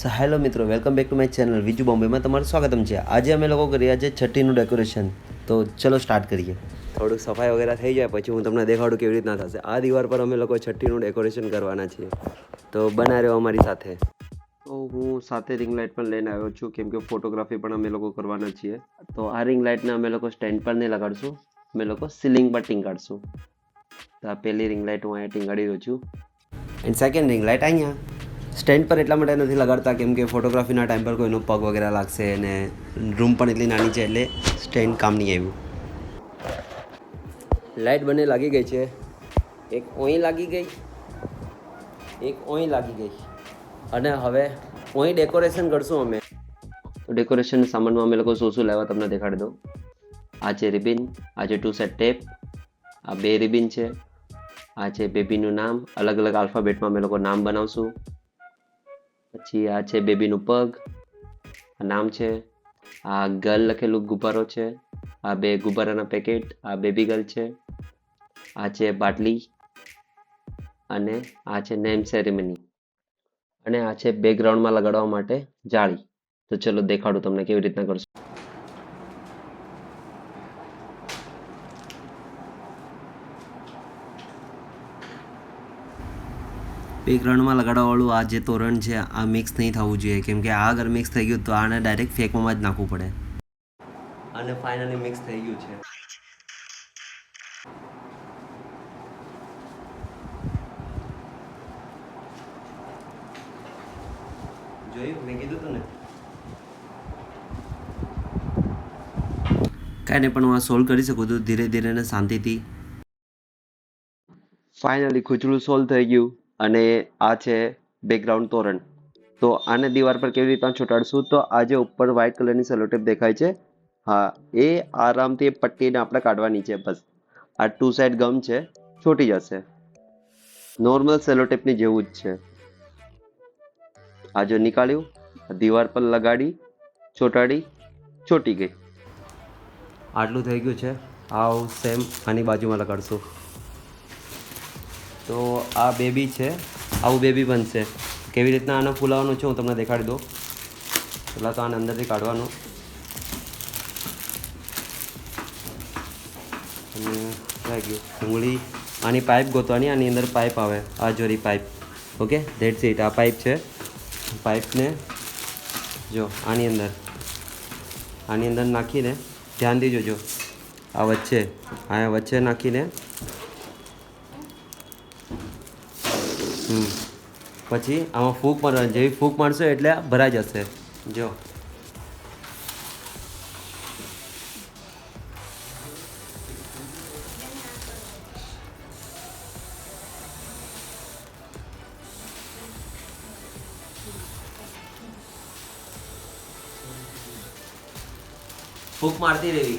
સો hello મિત્રો welcome back to my channel Viju બોમ્બેમાં તમારું સ્વાગતમ છે. આજે અમે લોકો કરી રહ્યા છે છઠ્ઠીનું ડેકોરેશન તો ચલો સ્ટાર્ટ કરીએ. થોડુંક સફાઈ વગેરે થઈ જાય પછી હું તમને દેખાડું કેવી રીતના થશે. આ દિવાર પર અમે લોકો છઠ્ઠીનું ડેકોરેશન કરવાના છીએ. તો બના રહ્યો અમારી સાથે. તો હું સાથે રિંગ લાઇટ પણ લઈને આવ્યો છું કેમ કે ફોટોગ્રાફી પણ અમે લોકો કરવાના છીએ. તો આ રિંગ લાઇટને અમે લોકો સ્ટેન્ડ પર નહીં લગાડશું અમે લોકો સિલિંગ પર ટીંગાડશું. તો આ પહેલી રિંગ લાઇટ હું અહીંયા ટીંગાડી રહ્યો છું. એન્ડ સેકન્ડ રિંગ લાઇટ અહીંયા. સ્ટેન્ડ પર એટલા માટે નથી લગાડતા કેમ કે ફોટોગ્રાફીના ટાઈમ પર કોઈનો પગ વગેરે લાગશે અને રૂમ પણ એટલી નાની છે એટલે સ્ટેન્ડ કામ નહીં આવ્યું. લાઇટ બંને લાગી ગઈ છે. એક ઓઈ લાગી ગઈ, એક ઓઈ લાગી ગઈ. અને હવે ઓઈ ડેકોરેશન કરશું અમે. ડેકોરેશન સામાનમાં અમે લોકો શું શું લેવા તમને દેખાડી દઉં. આ છે રિબિન, આ છે ટુ સેટ ટેપ આ બે રિબિન છે. આ છે બેબીનું નામ. અલગ અલગ આલ્ફાબેટમાં અમે લોકો નામ બનાવશું. પછી આ છે બેબીનું પગ. આ નામ છે. આ ગર્લ લખેલું ગુબ્બારો છે. આ બે ગુબ્બારાના પેકેટ, આ બેબી ગર્લ છે. આ છે બાટલી અને આ છે નેમ સેરેમની. અને આ છે બેકગ્રાઉન્ડમાં લગાડવા માટે જાળી. તો ચલો દેખાડું તમને કેવી રીતના કરશું. બેકગ્રાઉન્ડમાં લગાડવાવાળું આ જે તોરણ છે, આ મિક્સ નહીં થવું જોઈએ. કેમ કે આ અગર મિક્સ થઈ ગયું તો આને ડાયરેક્ટ ફેંકવામાં જ નાખવું પડે. અને ફાઇનલી મિક્સ થઈ ગયું છે. જોયું? મેં કીધું તું ને? કાંઈ નહીં, પણ હું આ સોલ્વ કરી શકું છું ધીરે ધીરે અને શાંતિથી. ફાઇનલી ખુચડું સોલ્વ થઈ ગયું. અને આ છે બેકગ્રાઉન્ડ તોરણ. તો આને દીવાર પર કેવી રીતના ચોંટાડશું તો આ જે ઉપર વ્હાઇટ કલરની સેલોટેપ દેખાય છે, હા, એ આરામથી એ પટ્ટીને આપણે કાઢવાની છે બસ. આ ટુ સાઈડ ગમ છે, છોટી જશે. નોર્મલ સેલોટેપની જેવું જ છે. આ જો નીકાળ્યું દીવાર પર લગાડી, ચોંટાડી ચોટી ગઈ. આટલું થઈ ગયું છે. આવ સેમ આની બાજુમાં લગાડશું. તો આ બેબી છે. આવું બેબી બનશે. કેવી રીતના આને ફૂલાવવાનું છે હું તમને દેખાડી દઉં. પહેલાં તો આને અંદરથી કાઢવાનું. અને થઈ આની પાઇપ ગોતવાની, આની અંદર પાઇપ આવે. આ જોરી પાઇપ ઓકે? ધેટ્સ ઇટ આ પાઇપ છે. પાઇપને જો, આની અંદર. આની અંદર નાખીને ધ્યાનથી જોજો. આ વચ્ચે. આ વચ્ચે નાખીને પછી આમાં ફૂંક મારવાની જેવી ફૂંક મારશો એટલે ભરાઈ જશે. જો. ફૂંક મારતી રહેવી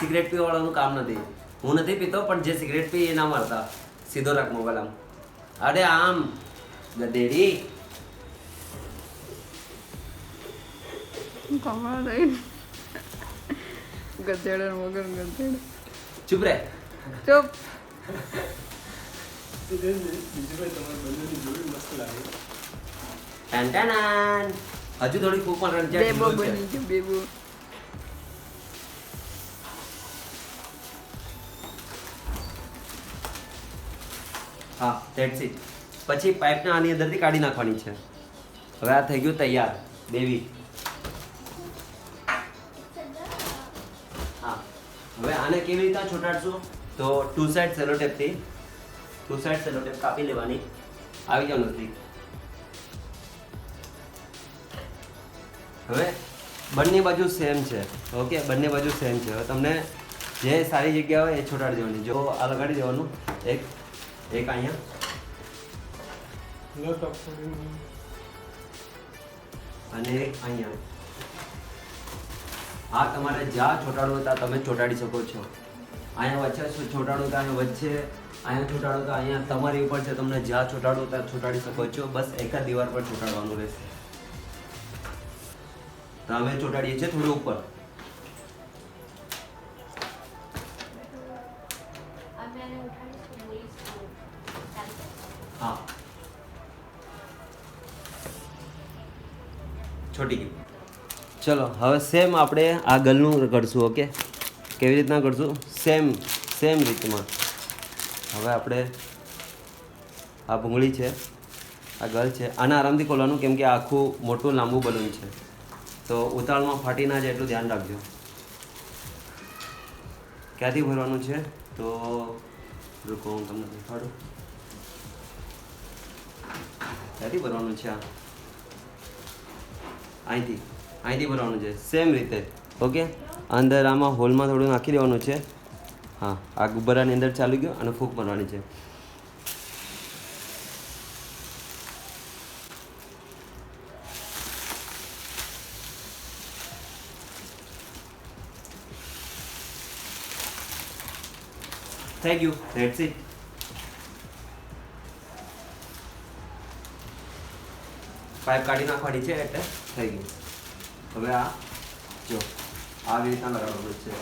સિગરેટ પીવાવાળાનું કામ નથી. હું નથી પીતો પણ જે સિગરેટ પી એ ના મારતા સીધો રાખ મોબાઈલ આમ. અરે આમ ગધેડી. ગધેડા વગર ગધેડા. ચૂપ રે ચૂપ. હજુ થોડી ફૂંક પણ છે, બેબો બની ગયું બેબો. હા ધેટ્સ ઇટ પછી પાઇપને આની અંદરથી કાઢી નાખવાની છે. હવે આ થઈ ગયું તૈયાર. દેવી હા. હવે આને કેવી રીતના છોટાડશું? તો ટુ સાઇડ સેલોટેપથી ટુ સાઇડ સેલોટેપ કાપી લેવાની. આવી ગયો નથી હવે બંને બાજુ સેમ છે. ઓકે બંને બાજુ સેમ છે. હવે તમને જે સારી જગ્યા હોય એ છોટાડી દેવાની. જો આ લગાડી દેવાનું. એક એક અહીંયા. અને એક અહીંયા. આ તમારે જ્યાં ચોટાડવું ત્યાં તમે ચોટાડી શકો છો. અહીંયા વચ્ચે ચોટાડવું તો વચ્ચે અહીંયા ચોટાડવું તો અહીંયા તમારી ઉપર છે તમને જ્યાં ચોટાડવું ત્યાં ચોટાડી શકો છો. બસ એક જ દિવાલ પર ચોટાડવાનું રહેશે. તો અમે ચોટાડીએ છીએ થોડું ઉપર. હા. છોટી ગયું. ચલો, હવે સેમ આપણે આ ગલનું કરશું ઓકે કેવી રીતના કરશું? સેમ સેમ રીતમાં. હવે આપણે આ ભૂંગળી છે, આ ગલ છે, આને આરામથી ખોલવાનું, કેમ કે આખું મોટું લાંબુ બલૂન છે. તો ઉતાળમાં ફાટી ના જાય એટલું ધ્યાન રાખજો. ક્યાંથી ભરવાનું છે? તો રૂકો હું તમને દેખાડું. ક્યાંથી ભરવાનું છે આ? અહીંથી અહીંથી ભરવાનું છે. સેમ રીતે. ઓકે અંદર આમાં હોલમાં થોડું નાખી દેવાનું છે. હા, આ ગુબ્બારાની અંદર ચાલી ગયો અને ફૂંક ભરવાની છે. Thank you that's it pipe કાઢી નાખવાની છે એટલે થઈ ગયું. હવે આ જો આવી રીતના લગાડવાનું છે.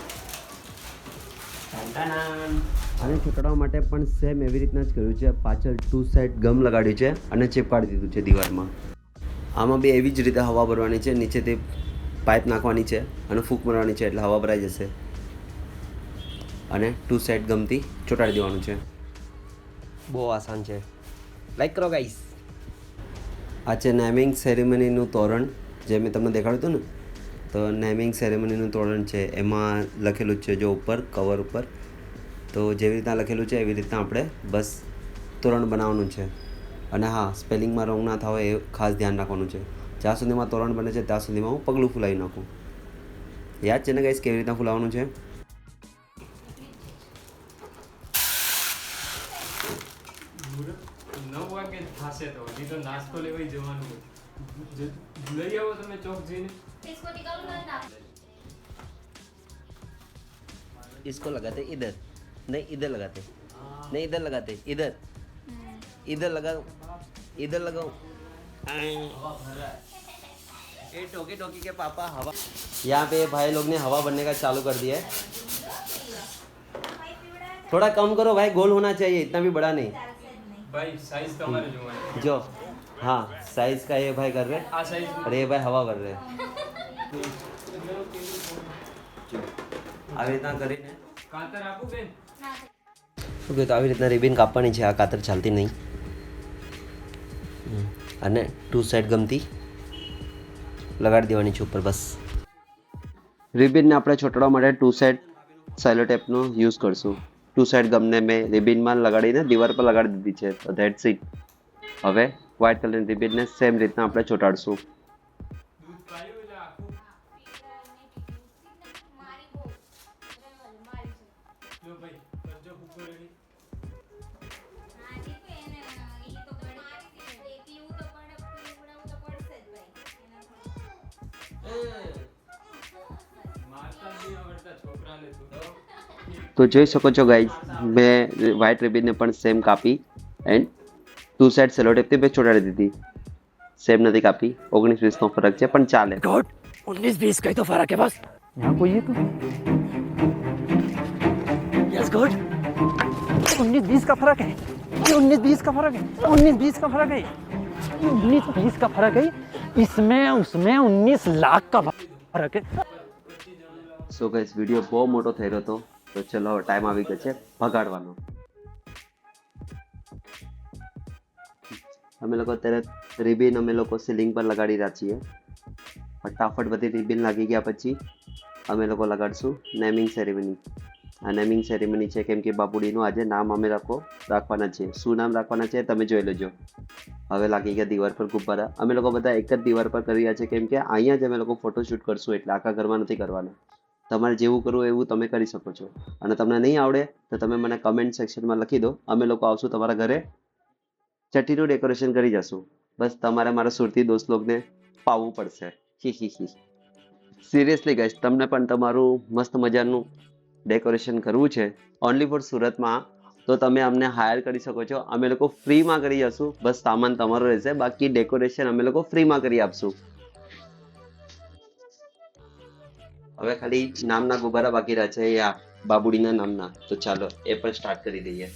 આને છૂટાડવા માટે પણ સેમ એવી રીતના જ કર્યું છે. પાછળ ટુ સાઈડ ગમ લગાડ્યું છે અને ચેપાડી દીધું છે દિવાલમાં. આમાં બી એવી જ રીતે હવા ભરવાની છે. નીચેથી પાઇપ નાખવાની છે અને ફૂંક મારવાની છે એટલે હવા ભરાઈ જશે. અને ટુ સેટ ગમતી ચોંટાડી દેવાનું છે. બહુ આસાન છે. લાઈક કરો ગાઈસ આ છે નેમિંગ સેરેમનીનું તોરણ જે મેં તમને દેખાડ્યું હતું ને? તો નેમિંગ સેરેમનીનું તોરણ છે. એમાં લખેલું જ છે જો ઉપર કવર ઉપર. તો જેવી રીતના લખેલું છે એવી રીતના આપણે બસ તોરણ બનાવવાનું છે. અને હા સ્પેલિંગમાં રોંગ ના થાય એ ખાસ ધ્યાન રાખવાનું છે. જ્યાં સુધીમાં તોરણ બને છે ત્યાં સુધીમાં હું પગલું ફૂલાવી નાખું. યાદ છે ને ગાઈસ કેવી રીતના ફૂલાવવાનું છે? હજી તો નાસ્તો લેવાય જવાનું જ- લઈ આવો તમે ચોક જઈને इसको निकालो ना ना इसको लगाते इधर नहीं इधर लगाते नहीं इधर लगाते इधर इधर लगाओ इधर लगाओ ये टोकी टोकी के पापा हवा यहाँ पे भाई लोग ने हवा बनने का चालू कर दिया है थोड़ा कम करो भाई गोल होना चाहिए इतना भी बड़ा नहीं ભાઈ સાઈઝ તમારે જોવાની जो हाँ साइज का ये भाई कर रहे हैं આ સાઈઝ और ये भाई हवा कर रहे हैं જો આવી રીતના કરીને કાતર આપું બેન ઓકે તો આવી રીતના રિબિન કાપવાની છે આ કાતર ચાલતી નહીં હમ. અને ટુ સાઈડ ગમતી લગાડી દેવાની છે ઉપર બસ રિબિનને આપણે ચોંટાડવા માટે ટુ સાઈડ સેલો ટેપનો યુઝ કરશું ટુ સાઈડ ગમને મેં રિબિનમાં લગાડીને દિવાર પર લગાડી દીધી છે. તો ધેટ્સ ઇટ હવે વ્હાઇટ કલરની રિબિનને સેમ રીતના આપણે ચોંટાડશું. ભાઈ. તો જોઈ શકો છો ગાઈઝ મેં વ્હાઇટ રિબિનને પણ સેમ કાપી એન્ડ ટુ સાઈડ સેલો ટેપથી મેં ચોંટાડી દીધી સેમ નથી કાપી ઓગણીસ વીસનો ફરક છે પણ ચાલે उन्नीस बीस का ही तो फर्क है बस यहाँ कोई है तो यस गुड उन्नीस बीस का फर्क है ये उन्नीस बीस का फर्क है उन्नीस बीस का फर्क है ये उन्नीस बीस का फर्क है इसमें उसमें उन्नीस लाख का फर्क है સો ગાઈઝ વિડીયો બહુ મોટો થઈ રહ્યો હતો તો ચલો હવે ટાઈમ આવી ગયો છે ભગાડવાનો. અમે લોકો અત્યારે રિબિન અમે લોકો સીલિંગ પર લગાડી રહ્યા છીએ. ફટાફટ બધી રિબિન લાગી ગયા પછી અમે લોકો લગાડશું નેમિંગ સેરેમની આ નેમિંગ સેરેમની છે કેમ કે બાપુડીનું આજે નામ અમે લોકો રાખવાના છે શું નામ રાખવાના છે તમે જોઈ લેજો. હવે લાગી ગયા દીવાર પર ગુબ્બારા. અમે લોકો બધા એક જ દીવાર પર કરી રહ્યા છે કેમ કે અહીંયા જ અમે લોકો ફોટોશૂટ કરશું એટલે આખા ઘરમાં નથી કરવાના. તમારે જેવું કરવું એવું તમે કરી શકો છો. અને તમને નહીં આવડે તો તમે મને કમેન્ટ સેક્શનમાં લખી દો. અમે લોકો આવશું તમારા ઘરે. ચટીનું ડેકોરેશન કરી જશું. બસ તમારે મારા સુરતી દોસ્ત લોકોને પાવવું પડશે. હી હી હી. સિરિયસલી ગાઈસ તમને પણ તમારું મસ્ત મજાનું ડેકોરેશન કરવું છે. ઓનલી ફોર સુરતમાં. તો તમે અમને હાયર કરી શકો છો. અમે લોકો ફ્રીમાં કરી જશું બસ સામાન તમારો રહેશે. બાકી ડેકોરેશન અમે લોકો ફ્રીમાં કરી આપશું. હવે ખાલી નામના ગુબારા બાકી રહ્યા છે યા બાબુડીના નામના. તો ચાલો એ પણ સ્ટાર્ટ કરી દઈએ.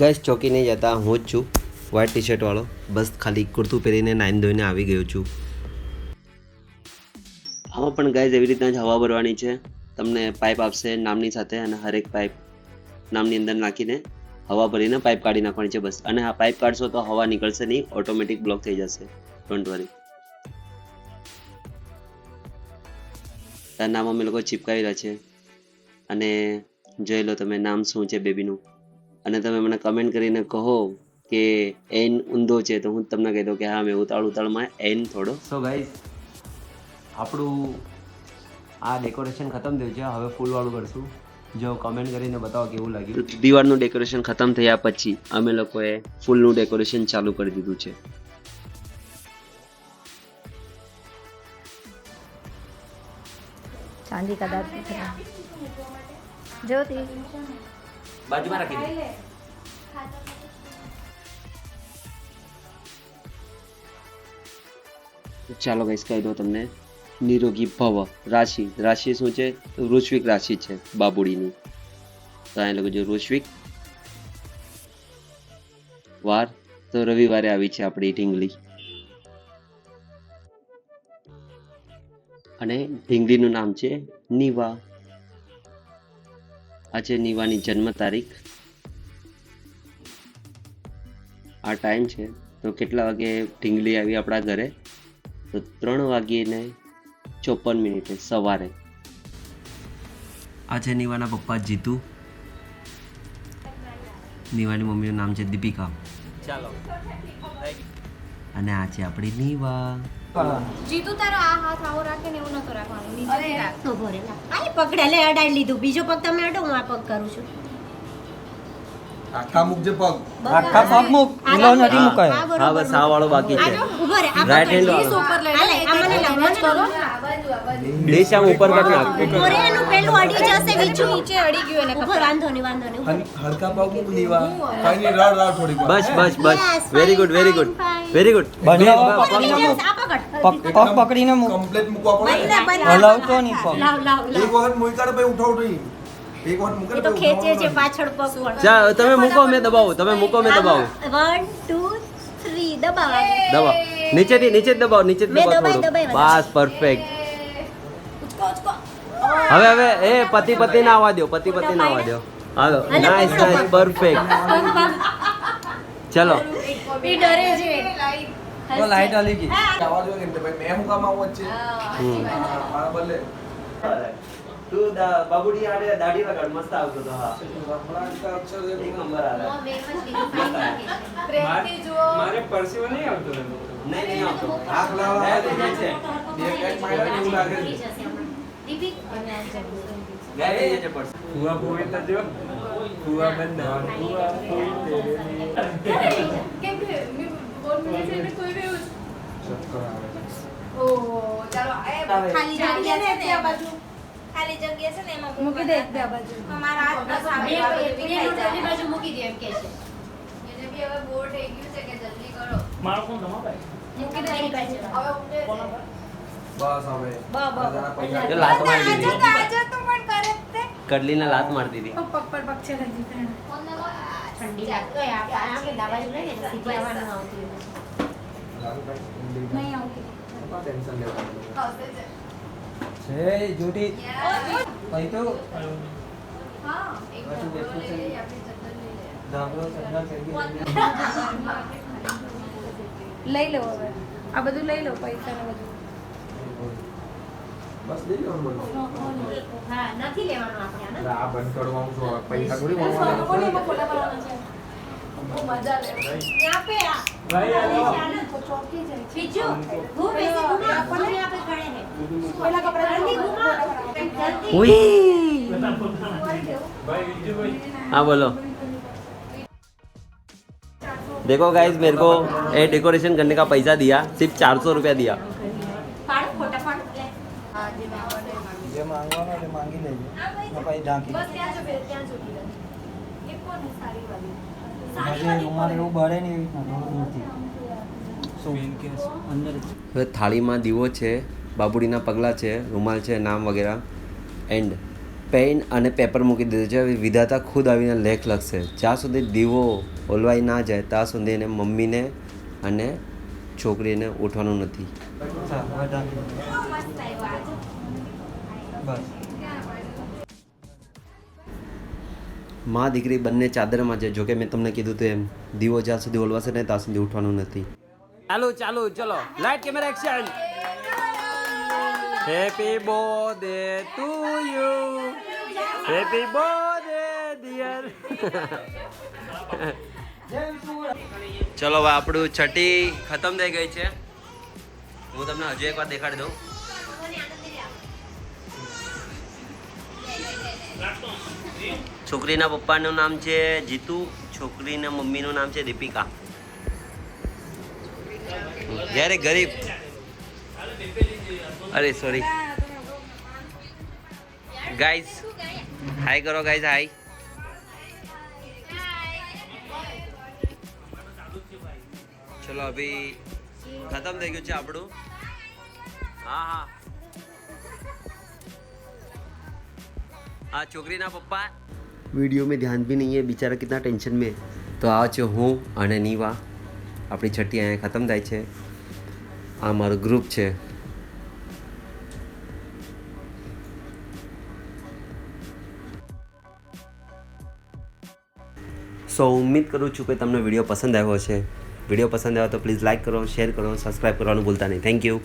ગાઈસ ચોકી નહીં જતા હું જ છું. વ્હાઇટ ટી શર્ટ વાળો. બસ ખાલી કુર્તું પહેરીને નાઈન ધોઈને આવી ગયો છું. આમાં પણ ગાઈઝ એવી રીતના જ હવા ભરવાની છે. તમને પાઇપ આપશે નામની સાથે અને હરેક પાઇપ નામની અંદર નાખીને હવા ભરીને પાઇપ કાઢી નાખવાની છે બસ. અને આ પાઇપ કાઢશો તો હવા નીકળશે નહીં ઓટોમેટિક બ્લોક થઈ જશે. ડોન્ટ વરી તાર નામ અમે લોકો ચીપકાવેલા છે. અને જોઈ લો તમે નામ શું છે બેબીનું. અને તમે મને કમેન્ટ કરીને કહો કે એન ઊંધો છે તો હું તમને કહી દઉં કે હા મેં ઉતાળ ઉતાળમાં એન થોડો. સો ગાઈઝ આપણું આ ડેકોરેશન ખતમ થયું છે. હવે ફૂલવાળું કરશું. જો કમેન્ટ કરીને બતાવો કેવું લાગ્યું. દિવાળનું ડેકોરેશન ખતમ થયા પછી અમે લોકોએ ફૂલનું ડેકોરેશન ચાલુ કરી દીધું છે. કાંદી કા દાંત દુખે બાજુમાં રાખી દે. ચાલો ગઈસ કહી દો તમને. નિરોગી ભવ રાશિ. રાશિ શું છે? વૃશ્વિક રાશિ છે બાબુડીની. તો અહીં લખજો વૃશ્વિક વાર. તો રવિવારે આવી છે આપણી ઢીંગલી. અને ઢીંગલીનું નામ છે નીવા. આ છે નીવાની જન્મ તારીખ. આ ટાઈમ છે. તો કેટલા વાગે ઢીંગલી આવી આપણા ઘરે? તો ત્રણ વાગીને ચોપન મિનિટે સવારે. આ છે નીવાના પપ્પા જીતુ. નીવાની મમ્મીનું નામ છે દીપિકા. ચાલો. અને આ છે આપણી નીવા. જીતુ તારો આ હાથ આવો રાખે ને એવું નતો રાખવાનું. નીચેથી રાખ. તો ભરે ના આલી પકડે. લે અડાડી લીધું. બીજો પગ તમે અડો હું આ પગ કરું છું. આખા મુખ પગ. આખા પગ મૂક ઢીલો નથી મુકાય? આ હા બસ આ વાળો બાકી છે. ઊભો રે આ રાઈટ હેન્ડ વાળો. ઉપર લઈ હાલે, આ મને લાવ, મને લાવ. આમ ઉપર કરી નાખ. ઊભો એનું પેલું અડી જશે બીજું. નીચે અડી ગયું એને ઊભો વાંધો નહીં વાંધો નહીં. ઊભો. પગ મુખ નીવા કઈ રાડ રાડ થોડીક બસ બસ બસ. Very good very good. Very good બંને પગ પગ પકડીને મૂક કમ્પ્લીટ મૂકવા પડે બંને, બંને. હલાવતો નહીં પગ. લાવ લાવ એક વખત મૂકી કાઢે પછી ઉઠાવ એ તો ખેંચે છે પાછળ પગ પણ. ચા તમે મૂકો મેં દબાવું. તમે મૂકો મેં દબાવું. વન ટુ થ્રી દબાવ દબાવ. નીચેથી નીચે જ દબાવ નીચે દબાવ બસ પરફેક્ટ હવે હવે એ પતિ પતિ ના આવવા દો પતિ પતિ ના આવવા દો હાલો નાઈસ નાઈસ પરફેક્ટ ચલો. એ ડરે છે. લાઈટ હલી ગઈ ભાઈ મેં હું કામ આવું છે મારા બદલે. તું બાબુડી આડે દાઢી લગાડ મસ્ત આવતો તો હા. અક્ષર એક નંબર આવે પ્રેમથી જુઓ. મારે પરસેવો નહીં આવતો નહીં નહીં આવતો. હાથ લાવા લાવવા તો છે. બે કાંઈક માર્યા ને એવું લાગે બે થઈ જાય છે પરસ કુવા ફુવી તો જો ફુવા બંધ કુવા ફુઈ તેરે કેમ કે મેં બોલ મને છે કોઈ બી ચક્કર આવે. ઓહો ચાલો એ ખાલી જગ્યા છે ને? આ બાજુ. ખાલી જગ્યા છે ને એમાં મૂકી દે બે બાજુ. મારા હાથ બે બાજુ મૂકી દે એમ કે છે. એને બી હવે બોર થઈ ગયું છે કે જલ્દી કરો. મૂકી દે મારી પાસે. હવે ઊંઘે છે. બસ હવે. બા, બા, બધાના બા. પૈસા એ લાત મારી દીધી. આજે તો પણ કરે જ તે. કડલીને લાત મારતી હતી પગ પર પગ છે હજી પણ. ઠંડી લાગતો હોય આપણે આપણે દાબાજુ લઈએ ને આવતી નહીં આવતી. ટેન્શન લેવાનું હશે છે. જુટી. અહીં તો હા એક ઢોકળો લઈ લઈએ આપણી લઈ લઈએ ધાબળો લઈ લો હવે. આ બધું લઈ લો પૈસા ને બધું. બસ લઈ લેવાનું હા નથી લેવાનું આપણે આ બંધ કરવાનું છું. પૈસા થોડી કોને મળવાના એમાં ખોલા કરવાના છે? મજા લે. ત્યાં પે આ. ભાઈ આવો. ચોકી જાય બીજું હું બેસી ઘુમા આપણને આપણે हाँ बोलो देखो गाइज मेरे को ये डेकोरेशन करने का पैसा दिया सिर्फ चार सौ रुपया दिया હવે થાળીમાં દીવો છે બાબુડીના પગલાં છે, રૂમાલ છે, નામ વગેરે. એન્ડ પેન અને પેપર મૂકી દીધું છે. હવે વિધાતા ખુદ આવીને લેખ લખશે. જ્યાં સુધી દીવો ઓલવાઈ ના જાય, ત્યાં સુધી એને મમ્મીને અને છોકરીને ઉઠવાનું નથી. મા દીકરી બંને ચાદરમાં છે. જોકે મેં તમને કીધું હતું એમ દીવો જ્યાં સુધી ઓલવાશે ને ત્યાં સુધી ઉઠવાનું નથી. ચાલો ચાલો, ચલો. Light camera action happy birthday to you Happy birthday dear. ચલો હવે આપણું છઠ્ઠી ખતમ થઈ ગઈ છે. હું તમને હજુ એક વાર દેખાડી દઉં. છોકરીના પપ્પાનું નામ છે જીતુ છોકરીના મમ્મીનું નામ છે દીપિકા. જ્યારે ગરીબ અરે સોરી ગાઈઝ હાય કરો ગાઈઝ હાય ચલો અભી ખતમ થઈ ગયું છે આપણું હા હા આ છોકરીના પપ્પા वीडियो में ध्यान भी नहीं है बेचारा कितना टेंशन में તો આ છે હું અને નીવા આપણી છઠ્ઠી અહીંયા ખતમ થાય છે આ મારું ગ્રુપ છે સો ઉમ્મીદ કરું છું કે તમને વીડિયો પસંદ આવ્યો છે વીડિયો પસંદ આવ્યો તો પ્લીઝ લાઇક કરો શેર કરો સબસ્ક્રાઈબ કરવાનું ભૂલતા નહીં. Thank you